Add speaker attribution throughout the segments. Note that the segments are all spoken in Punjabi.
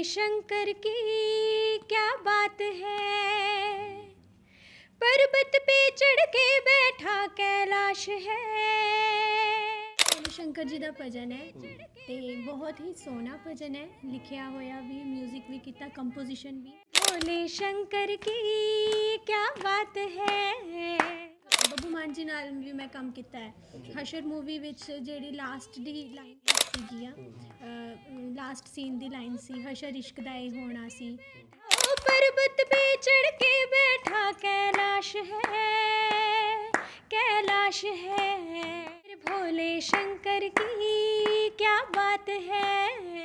Speaker 1: भोले शंकर की क्या बात है पर्वत पे चढ़ के बैठा कैलाश है ਭੋਲੇ ਸ਼ੰਕਰ ਜੀ ਦਾ ਭਜਨ ਹੈ ਤੇ ਬਹੁਤ ਹੀ ਸੋਹਣਾ ਭਜਨ ਹੈ ਲਿਖਿਆ ਹੋਇਆ ਵੀ 뮤직 ਵੀ ਕੀਤਾ ਕੰਪੋਜੀਸ਼ਨ ਵੀ ਭੋਲੇ ਸ਼ੰਕਰ ਕੀ ਕੀ ਬਾਤ ਹੈ ਬੱਬੂ ਮਾਨ ਜੀ ਨਾਲ ਵੀ ਮੈਂ ਕੰਮ ਕੀਤਾ ਹੈ ਹਸ਼ਰ ਮੂਵੀ ਵਿੱਚ ਜਿਹੜੀ ਲਾਸਟ ਦੀ ਲਾਈਨ ਸੀਗੀ ਆ ਲਾਸਟ ਸੀਨ ਦੀ ਲਾਈਨ ਸੀ ਹਸ਼ਰ ਇਸ਼ਕ ਦਾ ਇਹ ਹੋਣਾ ਸੀ ਉਹ ਪਰਬਤ पे चढ़ के बैठा कैलाश है कैलाश है मेरे भोले शंकर की क्या बात है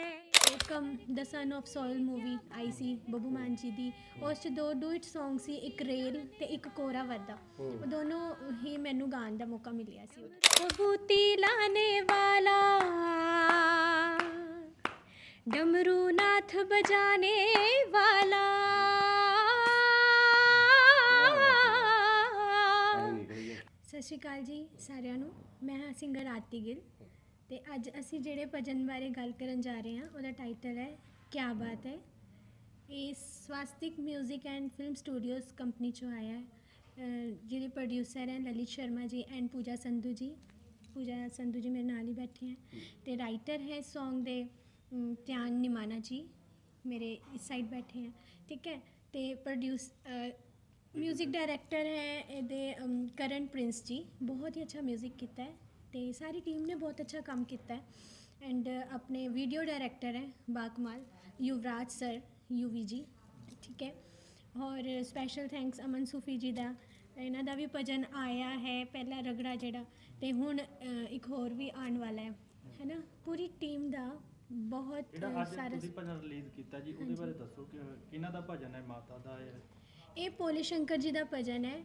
Speaker 1: ਕਮ the son of soil movie ਆਈ ਸੀ ਬੱਬੂ ਮਾਨ ਜੀ ਦੀ ਉਸ ਚ ਦੋ ਡੂਇਟ ਸੌਂਗ ਸੀ ਇੱਕ ਰੇਲ ਤੇ ਇੱਕ ਕੋਰਾ ਵਰਦਾ ਉਹ ਦੋਨੋਂ ਹੀ ਮੈਨੂੰ ਗਾਣ ਦਾ ਮੌਕਾ ਮਿਲਿਆ ਸੀ ਬਹੂਤੀ ਲਾਣੇ ਵਾਲਾ ਡਮਰੂ ਨਾਥ ਬਜਾਣੇ ਵਾਲਾ ਸਤਿ ਸ਼੍ਰੀ ਅਕਾਲ ਜੀ ਸਾਰਿਆਂ ਨੂੰ। ਮੈਂ ਹਾਂ ਸਿੰਗਰ ਆਰਤੀ ਗਿੱਲ। ਅਤੇ ਅੱਜ ਅਸੀਂ ਜਿਹੜੇ ਭਜਨ ਬਾਰੇ ਗੱਲ ਕਰਨ ਜਾ ਰਹੇ ਹਾਂ, ਉਹਦਾ ਟਾਈਟਲ ਹੈ ਕਿਆ ਬਾਤ ਹੈ। ਇਹ Swastik music and film studios company ਚੋਂ ਆਇਆ ਹੈ। ਜਿਹਦੇ ਪ੍ਰੋਡਿਊਸਰ ਹੈ ਲਲਿਤ ਸ਼ਰਮਾ ਜੀ ਐਂਡ ਪੂਜਾ ਸੰਧੂ ਜੀ। ਪੂਜਾ ਸੰਧੂ ਜੀ ਮੇਰੇ ਨਾਲ ਹੀ ਬੈਠੇ ਹੈ। ਅਤੇ ਰਾਈਟਰ ਹੈ ਸੌਂਗ ਦੇ ਧਿਆਨ ਨਿਮਾਨਾ ਜੀ ਮੇਰੇ ਇਸ ਸਾਈਡ ਬੈਠੇ ਹੈ। ਠੀਕ ਹੈ? ਅਤੇ ਪ੍ਰੋਡਿਊਸ ਮਿਊਜ਼ਿਕ ਡਾਇਰੈਕਟਰ ਹੈ ਇਹਦੇ ਕਰਨ ਪ੍ਰਿੰਸ ਜੀ। ਬਹੁਤ ਹੀ ਅੱਛਾ ਮਿਊਜ਼ਿਕ ਕੀਤਾ ਹੈ। ਤੇ ਸਾਰੀ ਟੀਮ ਨੇ ਬਹੁਤ ਅੱਛਾ ਕੰਮ ਕੀਤਾ ਹੈ। ਐਂਡ ਆਪਣੇ ਵੀਡੀਓ ਡਾਇਰੈਕਟਰ ਹੈ ਬਾਕਮਾਲ ਯੁਵਰਾਜ ਸਰ ਯੂਵੀ ਜੀ ਠੀਕ ਹੈ। ਔਰ ਸਪੈਸ਼ਲ ਥੈਂਕਸ ਅਮਨ ਸੂਫੀ ਜੀ ਦਾ। ਇਹਨਾਂ ਦਾ ਵੀ ਭਜਨ ਆਇਆ ਹੈ ਪਹਿਲਾ ਰਗੜਾ ਜਿਹੜਾ ਤੇ ਹੁਣ ਇੱਕ ਹੋਰ ਵੀ ਆਉਣ ਵਾਲਾ ਹੈ ਹੈਨਾ? ਪੂਰੀ ਟੀਮ ਦਾ ਬਹੁਤ
Speaker 2: ਜਿਹੜਾ ਅੱਜ
Speaker 1: ਸਾਰਾ
Speaker 2: ਤੁਸੀਂ ਭਜਨ ਰਿਲੀਜ਼ ਕੀਤਾ ਜੀ ਉਹਦੇ ਬਾਰੇ ਦੱਸੋ ਕਿ ਕਿਹਨਾਂ ਦਾ ਭਜਨ ਹੈ ਮਾਤਾ ਦਾ ਹੈ?
Speaker 1: ਇਹ ਭੋਲੇ ਸ਼ੰਕਰ ਜੀ ਦਾ ਭਜਨ ਹੈ।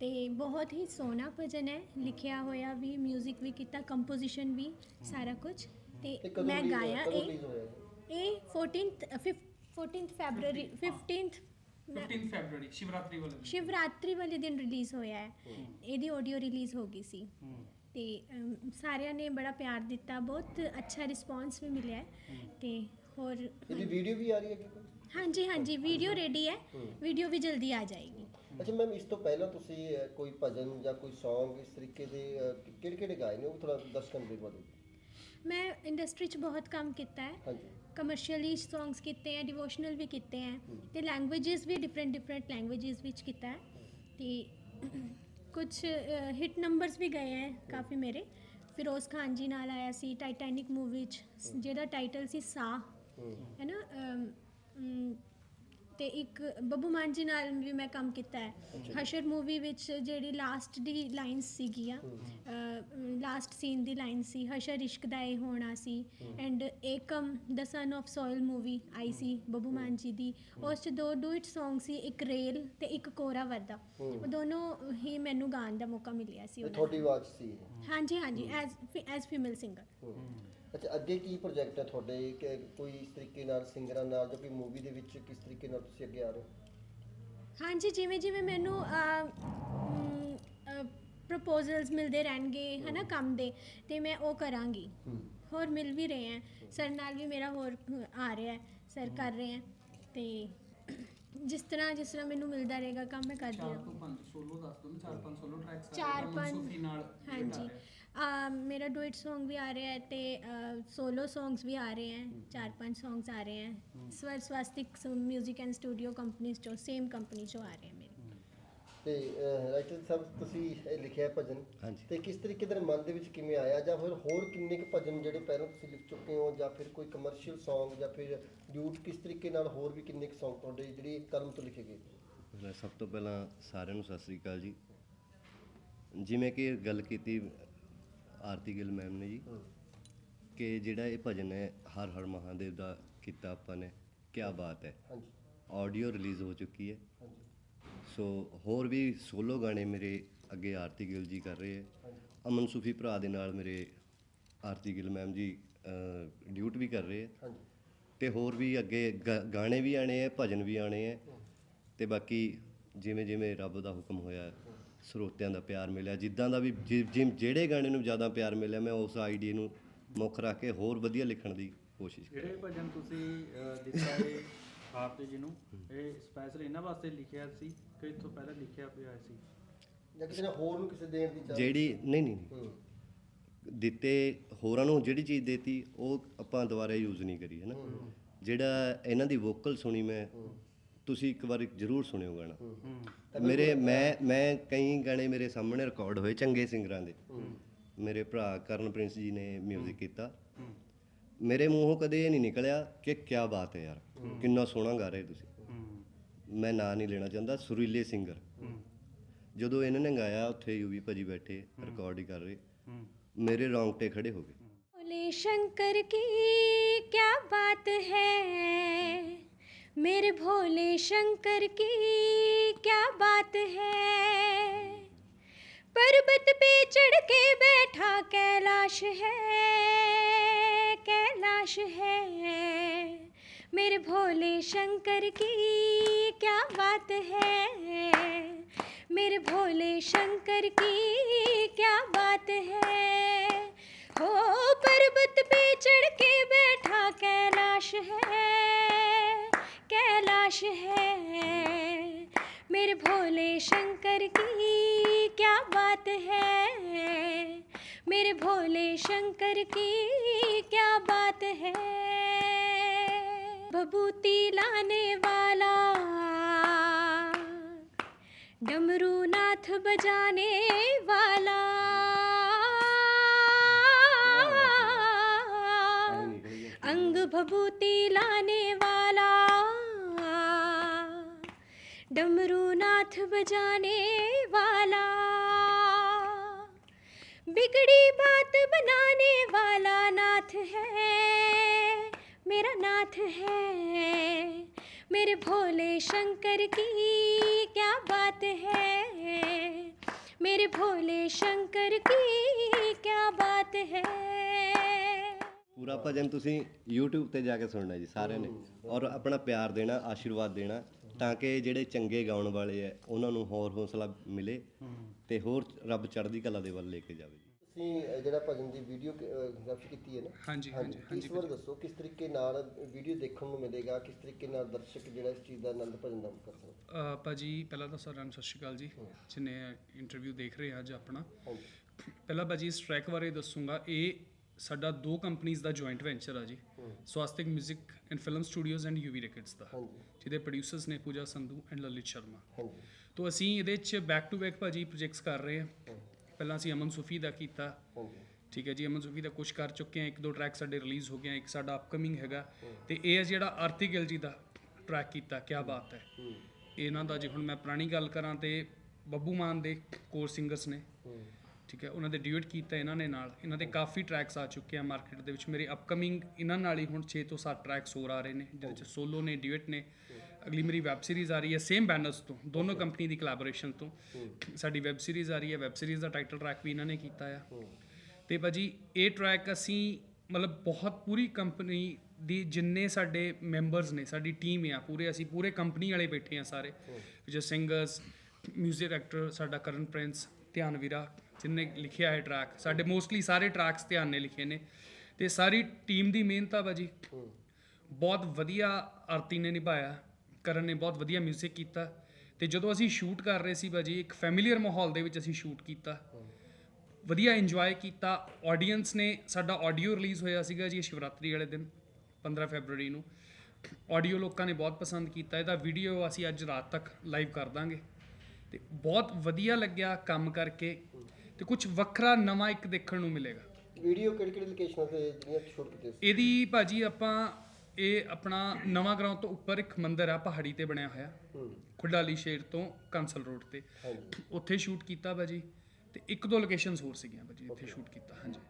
Speaker 1: ਤੇ ਬਹੁਤ ਹੀ ਸੋਹਣਾ ਭਜਨ ਹੈ ਲਿਖਿਆ ਹੋਇਆ ਵੀ 뮤직 ਵੀ ਕੀਤਾ ਕੰਪੋਜੀਸ਼ਨ ਵੀ ਸਾਰਾ ਕੁਝ ਤੇ ਮੈਂ ਗਾਇਆ ਇਹ ਇਹ 14th ਅ, ਫਿਫ- 14th February 15th
Speaker 3: 15 February Shivratri ਵਾਲੇ ਦਿਨ।
Speaker 1: ਸ਼ਿਵਰਾਤਰੀ ਵਾਲੇ ਦਿਨ ਰਿਲੀਜ਼ ਹੋਇਆ ਹੈ। ਇਹਦੀ ਆਡੀਓ ਰਿਲੀਜ਼ ਹੋ ਗਈ ਸੀ। ਤੇ ਅਮ, ਸਾਰਿਆਂ ਨੇ ਬੜਾ ਪਿਆਰ ਦਿੱਤਾ ਬਹੁਤ ਅੱਛਾ ਰਿਸਪਾਂਸ ਵੀ ਮਿਲਿਆ ਹੈ। ਤੇ ਹੋਰ
Speaker 4: ਇਹਦੀ ਵੀਡੀਓ ਵੀ ਆ ਰਹੀ ਹੈ ਕਿ ਕੋਈ?
Speaker 1: ਹਾਂਜੀ ਹਾਂਜੀ ਵੀਡੀਓ ਰੈਡੀ ਹੈ। ਵੀਡੀਓ ਵੀ ਜਲਦੀ ਆ ਜਾਏਗੀ।
Speaker 4: ਅੱਛਾ ਮੈਮ ਇਸ ਤੋਂ ਪਹਿਲਾਂ ਤੁਸੀਂ ਕੋਈ ਭਜਨ ਜਾਂ ਕੋਈ Song ਇਸ ਤਰੀਕੇ ਦੇ ਕਿਹੜੇ ਕਿਹੜੇ ਗਾਏ ਨੇ? ਉਹ ਥੋੜਾ ਦਰਸ਼ਕਾਂ ਦੇ ਬਾਰੇ
Speaker 1: ਮੈਂ ਇੰਡਸਟਰੀ 'ਚ ਬਹੁਤ ਕੰਮ ਕੀਤਾ ਹੈ।
Speaker 4: ਹਾਂਜੀ।
Speaker 1: ਕਮਰਸ਼ੀਅਲੀ ਸੌਂਗਸ ਕੀਤੇ ਹੈ ਡਿਵੋਸ਼ਨਲ ਵੀ ਕੀਤੇ ਹੈ ਤੇ ਲੈਂਗੁਏजेस ਵੀ ਡਿਫਰੈਂਟ ਡਿਫਰੈਂਟ ਲੈਂਗੁਏजेस ਵਿੱਚ ਕੀਤਾ ਹੈ। ਤੇ ਕੁਝ ਹਿੱਟ ਨੰਬਰਸ ਵੀ ਗਏ ਹੈ ਕਾਫੀ ਮੇਰੇ। ਫਿਰੋਜ਼ ਖਾਨ ਜੀ ਨਾਲ ਆਇਆ ਸੀ ਟਾਈਟੈਨਿਕ ਮੂਵੀ 'ਚ ਜਿਹਦਾ ਟਾਈਟਲ ਸੀ ਸਾਹ।
Speaker 4: ਹੂੰ
Speaker 1: ਨਾ ਅਮ, ਤੇ ਇੱਕ ਬੱਬੂ ਮਾਨ ਜੀ ਨਾਲ ਵੀ ਮੈਂ ਕੰਮ ਕੀਤਾ ਹੈ। ਹਸ਼ਰ ਮੂਵੀ ਵਿੱਚ ਜਿਹੜੀ ਲਾਸਟ ਦੀ ਲਾਈਨ ਸੀਗੀ ਆ ਲਾਸਟ ਸੀਨ ਦੀ ਲਾਈਨ ਸੀ ਹਸ਼ਰ ਇਸ਼ਕ ਦਾ ਇਹ ਹੋਣਾ ਸੀ and Ekam the son of soil movie ਆਈ ਸੀ ਬੱਬੂ ਮਾਨ ਜੀ ਦੀ। ਉਸ 'ਚ ਦੋ ਡੂਇਟ Song ਸੀ ਇੱਕ ਰੇਲ ਤੇ ਇੱਕ ਕੋਰਾ ਵਰਦਾ ਉਹ ਦੋਨੋਂ ਹੀ ਮੈਨੂੰ ਗਾਉਣ ਦਾ ਮੌਕਾ ਮਿਲਿਆ ਸੀ
Speaker 4: ਇਹ
Speaker 1: ਉਹਨਾਂ
Speaker 4: ਤੁਹਾਡੀ ਆਵਾਜ਼ ਸੀ ਇਹ।
Speaker 1: ਹਾਂਜੀ ਹਾਂਜੀ ਐਜ਼ ਐਜ਼ ਫੀਮੇਲ ਸਿੰਗਰ।
Speaker 4: ਅੱਛਾ ਅੱਗੇ ਕੀ ਪ੍ਰੋਜੈਕਟ ਹੈ ਤੁਹਾਡੇ? ਕਿ ਕੋਈ ਇਸ ਤਰੀਕੇ ਨਾਲ ਸਿੰਗਰਾਂ ਨਾਲ ਜਾਂ ਕੋਈ ਮੂਵੀ ਦੇ ਵਿੱਚ ਕਿਸ ਤਰੀਕੇ ਨਾਲ ਤੁਸੀਂ ਅੱਗੇ ਆ ਰਹੇ ਹੋ?
Speaker 1: ਹਾਂਜੀ ਜਿਵੇਂ ਜਿਵੇਂ ਮੈਨੂੰ ਪ੍ਰਪੋਜ਼ਲਸ ਮਿਲਦੇ ਰਹਿਣਗੇ ਹਨਾ ਕੰਮ ਦੇ ਤੇ ਮੈਂ ਉਹ ਕਰਾਂਗੀ।
Speaker 4: ਹੂੰ।
Speaker 1: ਹੋਰ ਮਿਲ ਵੀ ਰਹੇ ਹੈ। ਸਰ ਨਾਲ ਵੀ ਮੇਰਾ ਹੋਰ ਆ ਰਿਹਾ ਹੈ। ਸਰ ਕਰ ਰਹੇ ਹੈ। ਤੇ ਜਿਸ ਤਰ੍ਹਾਂ ਜਿਸ ਤਰ੍ਹਾਂ ਮੈਨੂੰ ਮਿਲਦਾ ਰਹੇਗਾ ਕੰਮ ਮੈਂ ਕਰਦੀ
Speaker 3: ਚਾਰ ਤੋਂ ਪੰਜ ਸੋਲੋ ਦੱਸ ਦੋ ਚਾਰ ਪੰਜ ਸੋਲੋ ਟਰੈਕਸ
Speaker 1: ਚਾਰ ਪੰਜ
Speaker 3: ਸੂਫੀ ਨਾਲ
Speaker 1: ਹਾਂਜੀ। ਅਹ, ਮੇਰਾ ਡੁਇਟ Song ਵੀ ਆ ਰਿਹਾ ਹੈ ਤੇ ਸੋਲੋ Songs ਵੀ ਆ ਰਹੇ ਹੈ ਚਾਰ ਪੰਜ Songs ਆ ਰਹੇ ਹੈ। Swar Swastik music and studio companies ਚੋਂ ਸੇਮ ਕੰਪਨੀ ਚੋਂ ਆ ਰਹੇ ਹੈ।
Speaker 4: ਤੇ ਰਾਈਟਰ ਸਾਹਿਬ ਤੁਸੀਂ ਇਹ ਲਿਖਿਆ ਭਜਨ।
Speaker 5: ਹਾਂਜੀ।
Speaker 4: ਤੇ ਕਿਸ ਤਰੀਕੇ ਦੇ ਮਨ ਦੇ ਵਿੱਚ ਕਿਵੇਂ ਆਇਆ? ਜਾਂ ਫਿਰ ਹੋਰ ਕਿੰਨੇ ਕੁ ਭਜਨ ਜਿਹੜੇ ਪਹਿਲਾਂ ਤੁਸੀਂ ਲਿਖ ਚੁੱਕੇ ਹੋ? ਜਾਂ ਫਿਰ ਕੋਈ ਕਮਰਸ਼ੀਅਲ Song ਜਾਂ ਫਿਰ ਡਿਊਟ ਕਿਸ ਤਰੀਕੇ ਨਾਲ ਹੋਰ ਵੀ ਕਿੰਨੇ ਕੁ Song ਤੁਹਾਡੇ ਜਿਹੜੀ ਕਲਮ ਤੋਂ ਲਿਖੇ ਗਏ?
Speaker 5: ਪਹਿਲਾਂ ਸਭ ਤੋਂ ਪਹਿਲਾਂ ਸਾਰਿਆਂ ਨੂੰ ਸਤਿ ਸ੍ਰੀ ਅਕਾਲ ਜੀ। ਜਿਵੇਂ ਕਿ ਗੱਲ ਕੀਤੀ ਆਰਤੀ ਗਿੱਲ ਮੈਮ ਨੇ ਜੀ ਕਿ ਜਿਹੜਾ ਇਹ ਭਜਨ ਹੈ ਹਰ ਹਰ ਮਹਾਦੇਵ ਦਾ ਕੀਤਾ ਆਪਾਂ ਨੇ ਕੀ ਬਾਤ ਹੈ।
Speaker 4: ਹਾਂਜੀ।
Speaker 5: ਆਡੀਓ ਰਿਲੀਜ਼ ਹੋ ਚੁੱਕੀ ਹੈ।
Speaker 4: ਹਾਂਜੀ।
Speaker 5: ਸੋ ਹੋਰ ਵੀ ਸੋਲੋ ਗਾਣੇ ਮੇਰੇ ਅੱਗੇ ਆਰਤੀ ਗਿੱਲ ਜੀ ਕਰ ਰਹੇ ਹੈ। ਅਮਨ ਸੂਫੀ ਭਰਾ ਦੇ ਨਾਲ ਮੇਰੇ ਆਰਤੀ ਗਿੱਲ ਮੈਮ ਜੀ ਡਿਊਟ ਵੀ ਕਰ ਰਹੇ ਹੈ।
Speaker 4: ਹਾਂਜੀ।
Speaker 5: ਤੇ ਹੋਰ ਵੀ ਅੱਗੇ ਗ- ਗਾਣੇ ਵੀ ਆਣੇ ਆ ਭਜਨ ਵੀ ਆਣੇ ਆ ਤੇ ਬਾਕੀ ਜਿਵੇਂ ਜਿਵੇਂ ਰੱਬ ਦਾ ਹੁਕਮ ਹੋਇਆ ਸਰੋਤਿਆਂ ਦਾ ਪਿਆਰ ਮਿਲਿਆ ਜਿੱਦਾਂ ਦਾ ਵੀ ਜਿ- ਜਿ- ਜਿਹੜੇ ਗਾਣੇ ਨੂੰ ਜ਼ਿਆਦਾ ਪਿਆਰ ਮਿਲਿਆ ਮੈਂ ਉਸ ਆਈਡੀ ਨੂੰ ਮੁੱਖ ਰੱਖ ਕੇ ਹੋਰ ਵਧੀਆ ਲਿਖਣ ਦੀ ਕੋਸ਼ਿਸ਼
Speaker 2: ਜਿਹੜੇ
Speaker 5: ਕਰਾਂਗੇ।
Speaker 2: ਭਜਨ ਤੁਸੀਂ ਦਿੱਤਾ ਇਹ ਆਪ ਜੀ ਨੂੰ ਇਹ ਸਪੈਸ਼ਲ ਇਹਨਾਂ ਵਾਸਤੇ ਲਿਖਿਆ ਸੀ? ਕਿ ਤੋਂ ਪਹਿਲਾਂ ਲਿਖਿਆ ਪਿਆ ਸੀ।
Speaker 4: ਜਾਂ ਕਿਸੇ ਨੇ ਹੋਰ ਨੂੰ ਕਿਸੇ ਦੇਣ ਦੀ ਚਾਹ
Speaker 5: ਜਿਹੜੀ ਨਹੀਂ ਨਹੀਂ ਨਹੀਂ।
Speaker 4: ਹੂੰ।
Speaker 5: ਦਿੱਤੇ ਹੋਰਾਂ ਨੂੰ ਜਿਹੜੀ ਚੀਜ਼ ਦੇਤੀ ਉਹ ਆਪਾਂ ਦੁਬਾਰਾ ਯੂਜ਼ ਨਹੀਂ ਕਰੀ ਹੈ ਨਾ ਜਿਹੜਾ ਇਹਨਾਂ ਦੀ ਵੋਕਲ ਸੁਣੀ ਮੈਂ ਤੁਸੀਂ ਇੱਕ ਵਾਰ ਜ਼ਰੂਰ ਸੁਣਿਓ ਗਾਣਾ। ਮੇਰੇ ਮੈਂ ਮੈਂ ਕਈ ਗਾਣੇ ਮੇਰੇ ਸਾਹਮਣੇ ਰਿਕਾਰਡ ਹੋਏ ਚੰਗੇ ਸਿੰਗਰਾਂ ਦੇ। ਮੇਰੇ ਭਰਾ ਕਰਨ ਪ੍ਰਿੰਸ ਜੀ ਨੇ 뮤직 ਕੀਤਾ। ਮੇਰੇ ਮੂੰਹੋਂ ਕਦੇ ਇਹ ਨਹੀਂ ਨਿਕਲਿਆ ਕਿ ਕੀ ਬਾਤ ਹੈ ਯਾਰ ਕਿੰਨਾ ਸੋਹਣਾ ਗਾ ਰਹੇ ਤੁਸੀਂ। ਮੈਂ ਨਾਂ ਨਹੀਂ ਲੈਣਾ ਚਾਹੁੰਦਾ ਸੁਰੀਲੇ ਸਿੰਗਰ
Speaker 2: ਹੂੰ
Speaker 5: ਜਦੋਂ ਇਹਨਾਂ ਨੇ ਗਾਇਆ ਉੱਥੇ ਯੂਵੀ ਭਾਜੀ ਬੈਠੇ ਰਿਕਾਰਡ ਹੀ ਕਰ ਰਹੇ
Speaker 2: ਹੂੰ
Speaker 5: ਮੇਰੇ ਰੌਂਗਟੇ ਖੜੇ ਹੋ ਗਏ
Speaker 1: भोले शंकर की क्या बात है मेरे भोले शंकर की क्या बात है पर्वत पे चढ़ के बैठा कैलाश है कैलाश है मेरे भोले शंकर की क्या बात है? मेरे भोले शंकर की क्या बात है? हो पर्वत पे चढ़ के बैठा कैलाश है कैलाश है। मेरे भोले शंकर की क्या बात है? मेरे भोले शंकर की क्या बात है? बबूती लाने वाला डमरू नाथ बजाने वाला अंग भभूति लाने वाला डमरू नाथ बजाने वाला बिगड़ी बात बनाने वाला नाथ है मेरा नाथ है मेरे भोले शंकर की क्या बात है मेरे भोले शंकर की क्या बात है
Speaker 5: ਪੂਰਾ ਭਜਨ ਤੁਸੀਂ YouTube ਤੇ ਜਾ ਕੇ ਸੁਣਨਾ ਜੀ ਸਾਰਿਆਂ ਨੇ ਔਰ ਆਪਣਾ ਪਿਆਰ ਦੇਣਾ ਆਸ਼ੀਰਵਾਦ ਦੇਣਾ ਤਾਂ ਕਿ ਜਿਹੜੇ ਚੰਗੇ ਗਾਉਣ ਵਾਲੇ ਆ ਉਹਨਾਂ ਨੂੰ ਹੋਰ ਹੌਸਲਾ ਮਿਲੇ ਤੇ ਹੋਰ ਰੱਬ ਚੜ੍ਹਦੀ ਕਲਾ ਦੇ ਵੱਲ ਲੈ ਕੇ ਜਾਵੇ ਜੀ
Speaker 4: ਤੁਸੀਂ ਜਿਹੜਾ ਭਜਨ ਦੀ ਵੀਡੀਓ ਗ੍ਰਾਫੀ ਕੀਤੀ ਹੈ ਨਾ?
Speaker 3: ਹਾਂਜੀ ਹਾਂਜੀ
Speaker 4: ਇਸ ਬਾਰੇ ਦੱਸੋ ਕਿਸ ਤਰੀਕੇ ਨਾਲ ਵੀਡੀਓ ਦੇਖਣ ਨੂੰ ਮਿਲੇਗਾ ਕਿਸ ਤਰੀਕੇ ਨਾਲ ਦਰਸ਼ਕ ਜਿਹੜਾ ਇਸ ਚੀਜ਼ ਦਾ ਆਨੰਦ ਭਜਨ ਦਾ ਕਰ ਸਕਦਾ
Speaker 3: ਅਹ ਭਾਜੀ ਪਹਿਲਾਂ ਤਾਂ ਸਾਰਿਆਂ ਨੂੰ ਸਤਿ ਸ਼੍ਰੀ ਅਕਾਲ ਜੀ ਜਿਨੇ ਇੰਟਰਵਿਊ ਦੇਖ ਰਹੇ ਆ ਅੱਜ ਆਪਣਾ।
Speaker 4: ਹਾਂਜੀ।
Speaker 3: ਪਹਿਲਾਂ ਭਾਜੀ ਇਸ ਟਰੈਕ ਬਾਰੇ ਦੱਸੂਗਾ ਇਹ ਸਾਡਾ ਦੋ ਕੰਪਨੀਆਂ ਦਾ ਜੁਆਇੰਟ ਵੈਂਚਰ ਆ ਜੀ। Swastik 뮤직 and film studios and UV ਰੈਕਟਸ ਦਾ
Speaker 4: ਹਾਂਜੀ।
Speaker 3: ਜਿਹਦੇ ਪ੍ਰੋਡਿਊਸਰਸ ਨੇ ਪੂਜਾ ਸੰਧੂ ਐਂਡ ਲਲਿਤ ਸ਼ਰਮਾ
Speaker 4: ਹਾਂਜੀ।
Speaker 3: ਤੋਂ ਅਸੀਂ ਇਹਦੇ 'ਚ ਬੈਕ ਟੂ ਬੈਕ ਭਾਜੀ ਪ੍ਰੋਜੈਕਟਸ ਕਰ ਰਹੇ ਹਾਂ। ਪਹਿਲਾਂ ਅਸੀਂ ਅਮਨ ਸੁਫੀ ਦਾ ਕੀਤਾ। ਠੀਕ ਹੈ ਜੀ ਅਮਨ ਸੁਫੀ ਦਾ ਕੁਝ ਕਰ ਚੁੱਕੇ ਹਾਂ। ਇੱਕ ਦੋ ਟਰੈਕ ਸਾਡੇ ਰਿਲੀਜ਼ ਹੋ ਗਏ ਆ ਇੱਕ ਸਾਡਾ ਅਪਕਮਿੰਗ ਹੈਗਾ। ਤੇ ਇਹ ਹੈ ਜਿਹੜਾ ਆਰਤੀ ਗਿੱਲ ਜੀ ਦਾ ਟਰੈਕ ਕੀਤਾ ਕੀ ਬਾਤ ਹੈ। ਇਹਨਾਂ ਦਾ ਜੇ ਹੁਣ ਮੈਂ ਪੁਰਾਣੀ ਗੱਲ ਕਰਾਂ ਤੇ ਬੱਬੂ ਮਾਨ ਦੇ ਕੋਰ ਸਿੰਗਰਸ ਨੇ। ਠੀਕ ਹੈ ਉਹਨਾਂ ਦੇ ਡਿਊਟ ਕੀਤਾ ਇਹਨਾਂ ਨੇ ਨਾਲ। ਇਹਨਾਂ ਦੇ ਕਾਫੀ ਟਰੈਕਸ ਆ ਚੁੱਕੇ ਆ ਮਾਰਕੀਟ ਦੇ ਵਿੱਚ। ਮੇਰੇ ਅਪਕਮਿੰਗ ਇਹਨਾਂ ਨਾਲ ਹੀ ਹੁਣ 6 ਤੋਂ 7 ਟਰੈਕਸ ਹੋਰ ਆ ਰਹੇ ਨੇ ਜਿਹਦੇ ਚ ਸੋਲੋ ਨੇ ਡਿਊਟ ਨੇ। ਅਗਲੀ ਮੇਰੀ ਵੈਬ ਸੀਰੀਜ਼ ਆ ਰਹੀ ਹੈ ਸੇਮ ਬੈਨਰਸ ਤੋਂ ਦੋਨੋਂ ਕੰਪਨੀ ਦੀ ਕੋਲੈਬੋਰੇਸ਼ਨ ਤੋਂ। ਸਾਡੀ ਵੈਬ ਸੀਰੀਜ਼ ਆ ਰਹੀ ਹੈ ਵੈਬ ਸੀਰੀਜ਼ ਦਾ ਟਾਈਟਲ ਟਰੈਕ ਵੀ ਇਹਨਾਂ ਨੇ ਕੀਤਾ ਆ। ਤੇ ਭਾਜੀ ਇਹ ਟਰੈਕ ਅਸੀਂ ਮਤਲਬ ਬਹੁਤ ਪੂਰੀ ਕੰਪਨੀ ਦੀ ਜਿੰਨੇ ਸਾਡੇ ਮੈਂਬਰਸ ਨੇ ਸਾਡੀ ਟੀਮ ਆ ਪੂਰੇ ਅਸੀਂ ਪੂਰੇ ਕੰਪਨੀ ਵਾਲੇ ਬੈਠੇ ਆ ਸਾਰੇ। ਜੋ ਸਿੰਗਰਸ 뮤직 ਡਾਇਰੈਕਟਰ ਸਾਡਾ ਕਰਨ ਪ੍ਰਿੰਸ ਧਿਆਨ ਵੀਰਾ ਜਿੰਨੇ ਲਿਖਿਆ ਹੈ ਟਰੈਕ ਸਾਡੇ ਮੋਸਟਲੀ ਸਾਰੇ ਟਰੈਕਸ ਧਿਆਨ ਨੇ ਲਿਖੇ ਨੇ। ਤੇ ਸਾਰੀ ਟੀਮ ਦੀ ਮਿਹਨਤ ਆ ਬਾਜੀ ਬਹੁਤ ਵਧੀਆ ਆਰਤੀ ਨੇ ਨਿਭਾਇਆ। ਕਰਨ ਨੇ ਬਹੁਤ ਵਧੀਆ ਮਿਊਜ਼ਿਕ ਕੀਤਾ। ਤੇ ਜਦੋਂ ਅਸੀਂ ਸ਼ੂਟ ਕਰ ਰਹੇ ਸੀ ਬਾਜੀ ਇੱਕ ਫੈਮਿਲੀਅਰ ਮਾਹੌਲ ਦੇ ਵਿੱਚ ਅਸੀਂ ਸ਼ੂਟ ਕੀਤਾ। ਵਧੀਆ ਇੰਜੋਏ ਕੀਤਾ। ਆਡੀਅנס ਨੇ ਸਾਡਾ ਆਡੀਓ ਰਿਲੀਜ਼ ਹੋਇਆ ਸੀਗਾ ਜੀ ਸ਼ਿਵਰਾਤਰੀ ਵਾਲੇ ਦਿਨ 15 ਫੈਬਰੂਰੀ ਨੂੰ। ਆਡੀਓ ਲੋਕਾਂ ਨੇ ਬਹੁਤ ਪਸੰਦ ਕੀਤਾ। ਇਹਦਾ ਵੀਡੀਓ ਅਸੀਂ ਅੱਜ ਰਾਤ ਤੱਕ ਲਾਈਵ ਕਰ ਦਾਂਗੇ। ਤੇ ਬਹੁਤ ਵਧੀਆ ਲੱਗਿਆ ਕੰਮ ਕਰਕੇ ਤੇ ਕੁਝ ਵੱਖਰਾ ਨਵਾਂ ਇੱਕ ਦੇਖਣ ਨੂੰ ਮਿਲੇਗਾ।
Speaker 4: ਵੀਡੀਓ ਕਿਹੜੀ ਕਿਹੜੀ ਲੋਕੇਸ਼ਨਾਂ ਤੇ ਜਿਹੜੀਆਂ ਸ਼ੂਟ ਕੀਤੀਆਂ ਸੀ?
Speaker 3: ਇਹਦੀ ਭਾਜੀ ਆਪਾਂ ਇਹ ਆਪਣਾ ਨਵਾਂ ਗਰਾਊਂਡ ਤੋਂ ਉੱਪਰ ਇੱਕ ਮੰਦਿਰ ਆ ਪਹਾੜੀ ਤੇ ਬਣਿਆ ਹੋਇਆ। ਖੁੱਡਾਲੀ ਸ਼ੇਰ ਤੋਂ ਕੰਸਲ ਰੋਡ ਤੇ। ਉੱਥੇ ਸ਼ੂਟ ਕੀਤਾ ਭਾਜੀ ਤੇ ਇੱਕ ਦੋ ਲੋਕੇਸ਼ਨਸ ਹੋਰ ਸੀਗੀਆਂ ਭਾਜੀ ਇੱਥੇ ਸ਼ੂਟ ਕੀਤਾ ਹਾਂਜੀ।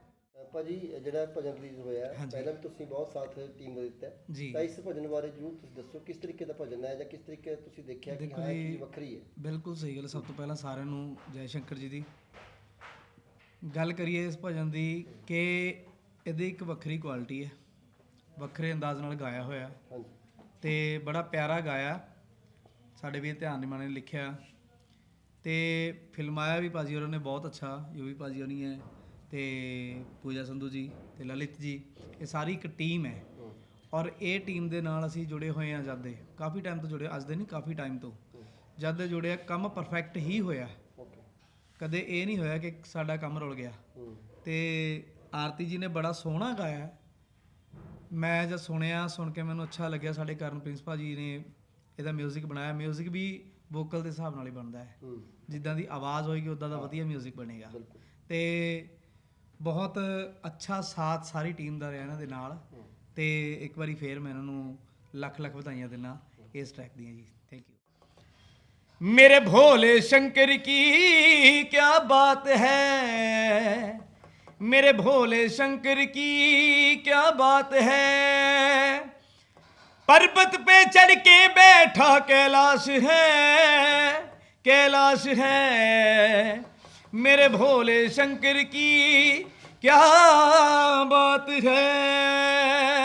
Speaker 4: ਭਾਜੀ ਜਿਹੜਾ ਭਜਨ ਰਿਲੀਜ਼ ਹੋਇਆ ਪਹਿਲਾਂ ਵੀ ਤੁਸੀਂ ਬਹੁਤ ਸਾਥ ਟੀਮ ਦਾ ਦਿੱਤਾ। ਤਾਂ ਇਸ ਭਜਨ ਬਾਰੇ ਜਰੂਰ ਤੁਸੀਂ ਦੱਸੋ ਕਿਸ ਤਰੀਕੇ ਦਾ ਭਜਨ ਹੈ ਜਾਂ ਕਿਸ ਤਰੀਕੇ ਤੁਸੀਂ ਦੇਖਿਆ ਕਿ ਹਾਂ ਇਹ ਚੀਜ਼ ਵੱਖਰੀ ਹੈ?
Speaker 6: ਬਿਲਕੁਲ ਸਹੀ ਗੱਲ ਸਭ ਤੋਂ ਪਹਿਲਾਂ ਸਾਰਿਆਂ ਨੂੰ ਜੈ ਸ਼ੰਕਰ ਜੀ ਦੀ ਗੱਲ ਕਰੀਏ ਇਸ ਭਜਨ ਦੀ ਕਿ ਇਹਦੀ ਇੱਕ ਵੱਖਰੀ ਕੁਆਲਿਟੀ ਹੈ। ਵੱਖਰੇ ਅੰਦਾਜ਼ ਨਾਲ ਗਾਇਆ ਹੋਇਆ।
Speaker 4: ਹਾਂਜੀ।
Speaker 6: ਤੇ ਬੜਾ ਪਿਆਰਾ ਗਾਇਆ। ਸਾਡੇ ਵੀਰ ਧਿਆਨ ਨਿਮਾਣੇ ਨੇ ਲਿਖਿਆ। ਤੇ ਫਿਲਮਾਇਆ ਵੀ ਭਾਜੀ ਹੋਰਾਂ ਨੇ ਬਹੁਤ ਅੱਛਾ ਜੋ ਵੀ ਭਾਜੀ ਹੋਣੀ ਹੈ ਤੇ ਪੂਜਾ ਸੰਧੂ ਜੀ ਤੇ ਲਲਿਤ ਜੀ ਇਹ ਸਾਰੀ ਇੱਕ ਟੀਮ ਹੈ ਔਰ ਇਹ ਟੀਮ ਦੇ ਨਾਲ ਅਸੀਂ ਜੁੜੇ ਹੋਏ ਹਾਂ ਜਦ ਦੇ ਕਾਫੀ ਟਾਈਮ ਤੋਂ ਜੁੜੇ ਅੱਜ ਦੇ ਨਹੀਂ ਕਾਫੀ ਟਾਈਮ ਤੋਂ ਜਦ ਦੇ ਜੁੜੇ ਹਾਂ, ਕੰਮ ਪਰਫੈਕਟ ਹੀ ਹੋਇਆ
Speaker 4: ਓਕੇ
Speaker 6: ਕਦੇ ਇਹ ਨਹੀਂ ਹੋਇਆ ਕਿ ਸਾਡਾ ਕੰਮ ਰੁਲ ਗਿਆ
Speaker 4: ਹੂੰ
Speaker 6: ਤੇ ਆਰਤੀ ਜੀ ਨੇ ਬੜਾ ਸੋਹਣਾ ਗਾਇਆ ਹੈ। ਮੈਂ ਜਦ ਸੁਣਿਆ ਸੁਣ ਕੇ ਮੈਨੂੰ ਅੱਛਾ ਲੱਗਿਆ ਸਾਡੇ ਕਰਨ ਪ੍ਰਿੰਸ ਭਾਜੀ ਨੇ ਇਹਦਾ 뮤직 ਬਣਾਇਆ 뮤직 ਵੀ ਵੋਕਲ ਦੇ ਹਿਸਾਬ ਨਾਲ ਹੀ ਬਣਦਾ ਹੈ
Speaker 4: ਹੂੰ
Speaker 6: ਜਿੱਦਾਂ ਦੀ ਆਵਾਜ਼ ਹੋਏਗੀ ਉਦਾਂ ਦਾ ਵਧੀਆ 뮤직 ਬਣੇਗਾ
Speaker 4: ਬਿਲਕੁਲ
Speaker 6: ਤੇ ਬਹੁਤ ਅੱਛਾ ਸਾਥ ਸਾਰੀ ਟੀਮ ਦਾ ਰਿਹਾ ਇਹਨਾਂ ਦੇ ਨਾਲ ਤੇ ਇੱਕ ਵਾਰੀ ਫੇਰ ਮੈਂ ਇਹਨਾਂ ਨੂੰ ਲੱਖ ਲੱਖ ਵਧਾਈਆਂ ਦਿੰਦਾ ਇਸ ਟਰੈਕ ਦੀਆਂ ਜੀ ਥੈਂਕ ਯੂ मेरे भोले शंकर की क्या बात है मेरे भोले शंकर की क्या बात है पर्वत पे चढ़ के बैठा कैलाश है कैलाश है मेरे भोले शंकर की क्या बात है